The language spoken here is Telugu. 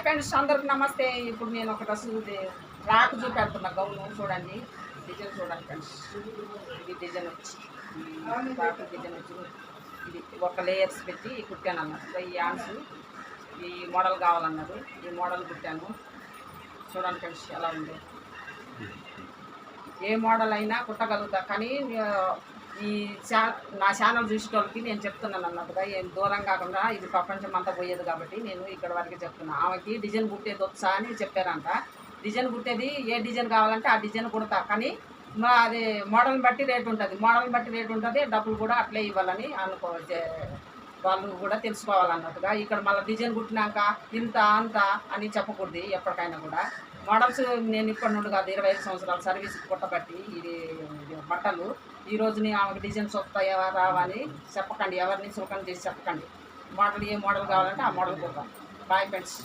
హాయ్ ఫ్రెండ్స్ అందరికి నమస్తే. ఇప్పుడు నేను ఒక డ్రెస్ రాక్ చూపెడుతున్నా గౌను చూడండి. డిజైన్ చూడండి ఫ్రెండ్స్. ఇది డిజైన్ వచ్చి రాక్ డిజైన్ వచ్చి. ఇది ఒక లేయర్స్ పెట్టి కుట్టాను అన్నమాట ఈ యాన్స్ ఈ మోడల్ కావాలన్నారు ఈ మోడల్ కుట్టాను. చూడండి ఫ్రెండ్స్ ఎలా ఉంది. ఏ మోడల్ అయినా కుట్టగలుగుతా. కానీ ఈ చా నా ఛానల్ చూసేటోళ్ళకి నేను చెప్తున్నాను అన్నట్టుగా ఏం దూరం కాకుండా ఇది ప్రపంచం అంతా పోయేది కాబట్టి నేను ఇక్కడ వరకు చెప్తున్నాను ఆమెకి డిజైన్ కుట్టేది వచ్చా అని చెప్పారంట. డిజైన్ కుట్టేది ఏ డిజైన్ కావాలంటే ఆ డిజైన్ కుడతా. కానీ మా అది మోడల్ని బట్టి రేట్ ఉంటుంది. మోడల్ని బట్టి రేట్ ఉంటుంది. డబ్బులు కూడా అట్లే ఇవ్వాలని అనుకో వాళ్ళు కూడా తెలుసుకోవాలన్నట్టుగా ఇక్కడ మళ్ళీ డిజైన్ కుట్టినాక ఇంత అంత అని చెప్పకూడదు ఎప్పటికైనా కూడా. మోడల్స్ నేను ఇప్పటి నుండి కాదు ఇరవై ఐదు సంవత్సరాల సర్వీస్ కుట్టబట్టి ఇది బట్టలు. ఈ రోజుని ఆమెకు డిజైన్స్ వస్తాయా రావా అని చెప్పకండి. ఎవరిని సులకం చేసి చెప్పకండి. మోడల్ ఏ మోడల్ కావాలంటే ఆ మోడల్ కుడతాం. Bye friends